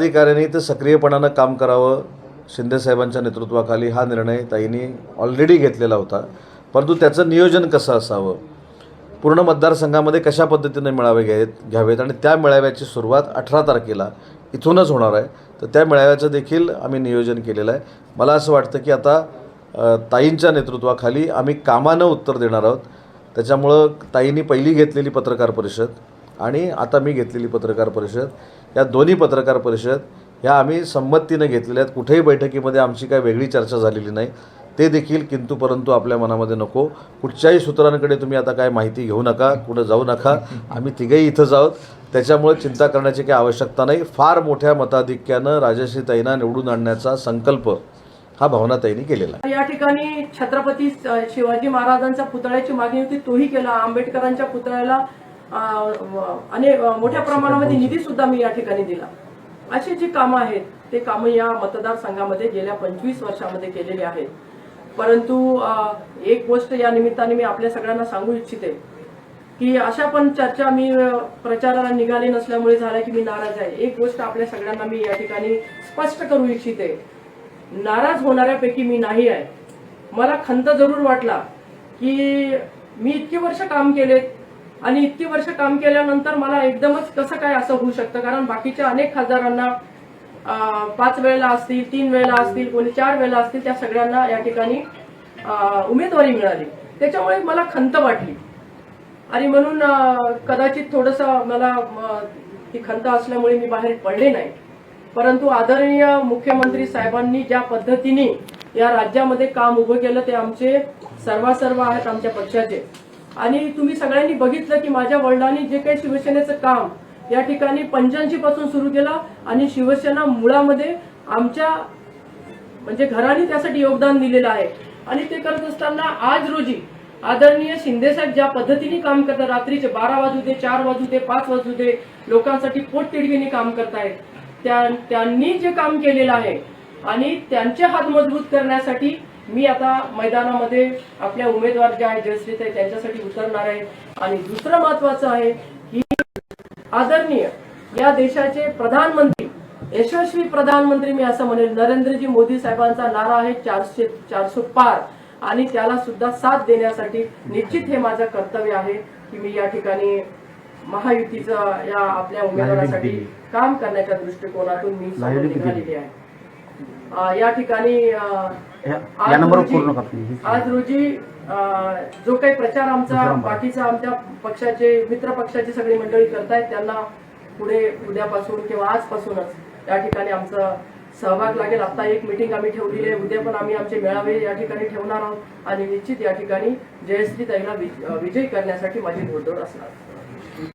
अधिकाऱ्यांनी तर सक्रियपणानं काम करावं शिंदेसाहेबांच्या नेतृत्वाखाली हा निर्णय ताईंनी ऑलरेडी घेतलेला होता. परंतु त्याचं नियोजन कसं असावं? पूर्ण मतदारसंघामध्ये कशा पद्धतीने मेळावे घ्यावेत घ्यावेत? आणि त्या मेळाव्याची सुरुवात अठरा तारखेला इथूनच होणार आहे. तर त्या मेळाव्याचं देखील आम्ही नियोजन केलेलं आहे. मला असं वाटतं की आता ताईंच्या नेतृत्वाखाली आम्ही कामानं उत्तर देणार आहोत. त्याच्यामुळं ताईंनी पहिली घेतलेली पत्रकार परिषद आणि आता मी घेतलेली पत्रकार परिषद या दोन्ही पत्रकार परिषद ह्या आम्ही संमतीनं घेतलेल्या आहेत. कुठेही बैठकीमध्ये आमची काय वेगळी चर्चा झालेली नाही. ते देखील किंतु परंतु आपल्या मनामध्ये नको. कुठच्याही सूत्रांकडे तुम्ही आता काय माहिती घेऊ नका कुठं जाऊ नका. आम्ही तिघेही इथं जाऊत त्याच्यामुळे चिंता करण्याची काही आवश्यकता नाही. फार मोठ्या मताधिक्यानं राजश्री ताईंना निवडून आणण्याचा संकल्प हा भावनाताईंनी केलेला या ठिकाणी छत्रपती शिवाजी महाराजांच्या पुतळ्याची मागणी होती. तोही केला. आंबेडकरांच्या पुतळ्याला अनेक मोठ्या प्रमाणामध्ये निधी सुद्धा मी या ठिकाणी दिला. अशी जी कामं आहेत ते कामं या मतदारसंघामध्ये गेल्या पंचवीस वर्षामध्ये केलेली आहेत. परंतु एक गोष्ट या निमित्ताने मी आपल्या सगळ्यांना सांगू इच्छिते की अशा पण चर्चा मी प्रचाराला निघाले नसल्यामुळे झाल्या की मी नाराज आहे. एक गोष्ट आपल्या सगळ्यांना मी या ठिकाणी स्पष्ट करू इच्छिते नाराज होणाऱ्यापैकी मी नाही आहे. मला खंत जरूर वाटला की मी इतकी वर्ष काम केलेत आणि इतकी वर्ष काम केल्यानंतर मला एकदमच कसं काय असं होऊ शकतं? कारण बाकीच्या अनेक खासदारांना पाच वेळेला असतील तीन वेळेला असतील कोणी चार वेळेला असतील त्या सगळ्यांना या ठिकाणी उमेदवारी मिळाली. त्याच्यामुळे मला खंत वाटली. आणि म्हणून कदाचित थोडस मला ती खंत असल्यामुळे मी बाहेर पडले नाही. परंतु आदरणीय मुख्यमंत्री साहेबांनी ज्या पद्धतीने या राज्यामध्ये काम उभं केलं ते आमचे सर्वासर्व आहेत आमच्या पक्षाचे. आणि तुम्ही सगळ्यांनी बघितलं की माझ्या वडिलांनी जे काही शिवसेनेचं काम या ठिकाणी पंच्याऐंशी पासून सुरू केलं आणि शिवसेना मुळामध्ये आमच्या म्हणजे घराने त्यासाठी योगदान दिलेलं आहे. आणि ते करत असताना आज रोजी आदरणीय शिंदेसाहेब ज्या पद्धतीने काम करतात रात्रीचे बारा वाजू दे चार वाजू दे पाच वाजू दे लोकांसाठी पोटतिडकीने काम करतायत. त्या त्यांनी जे काम केलेलं आहे आणि त्यांचे हात मजबूत करण्यासाठी मी आता मैदानामध्ये आपल्या उमेदवार जे आहेत जयश्रीत आहे त्यांच्यासाठी उतरणार आहे. आणि दुसरं महत्वाचं आहे की आदरणीय या देशाचे प्रधानमंत्री यशस्वी प्रधानमंत्री मी असं म्हणेल नरेंद्रजी मोदी साहेबांचा नारा आहे चारशे चारशे पार. आणि त्याला सुद्धा साथ देण्यासाठी निश्चित हे माझं कर्तव्य आहे की मी या ठिकाणी महायुतीचं या आपल्या उमेदवारासाठी काम करण्याच्या दृष्टिकोनातून मी निघालेली आहे. या ठिकाणी या नंबरवर रोजी- पूर्ण करते. आज रोजी जो काही प्रचार आमचा बाकीचा आमच्या पक्षाचे मित्र पक्षाची सगळी मंडळी करतायत त्यांना पुढे उद्यापासून किंवा आजपासूनच या ठिकाणी आमचा सहभाग लागेल. आता एक मिटिंग आम्ही ठेवलेली आहे. उद्या पण आम्ही आमचे मेळावे या ठिकाणी ठेवणार आहोत. आणि निश्चित या ठिकाणी जयश्री ताईला विजयी करण्यासाठी माझी घोडदौड असणार.